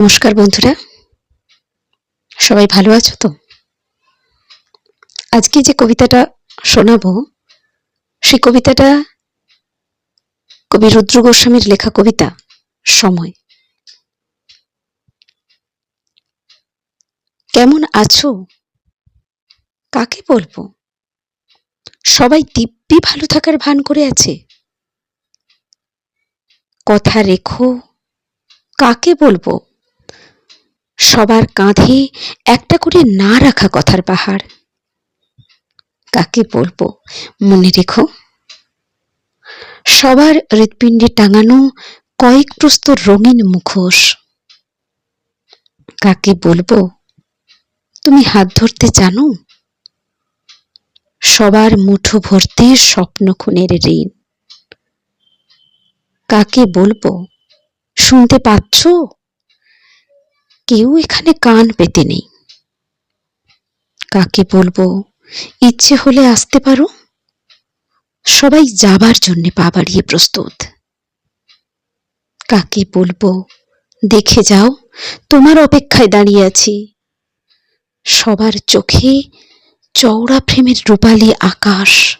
নমস্কার বন্ধুরা। সবাই ভালো আছো তো? আজকে যে কবিতাটা শোনাবো, সেই কবিতাটা কবি রুদ্র গোস্বামীর লেখা কবিতা, সময়। কেমন আছো? কাকে বলব? সবাই দিব্যি ভালো থাকার ভান করে আছে। কথা রেখো, কাকে বলব? সবার কাঁধে একটা করে না রাখা কথার পাহাড়। কাকে বলব? মনে রেখো। সবার হৃৎপিণ্ডে টাঙানো কয়েক প্রস্তর রঙিন মুখোশ। কাকে বলব? তুমি হাত ধরতে জানো? সবার মুঠো ভর্তি স্বপ্ন খুনের ঋণ। কাকে বলব? শুনতে পাচ্ছো? কেউ এখানে কান পেতে নেই। কাকে বলব? ইচ্ছে হলে আসতে পারো। সবাই যাবার জন্য পা বাড়িয়ে প্রস্তুত। কাকে বলব? দেখে যাও, তোমার অপেক্ষায় দাঁড়িয়ে আছি। সবার চোখে চওড়া ফ্রেমের রূপালী আকাশ।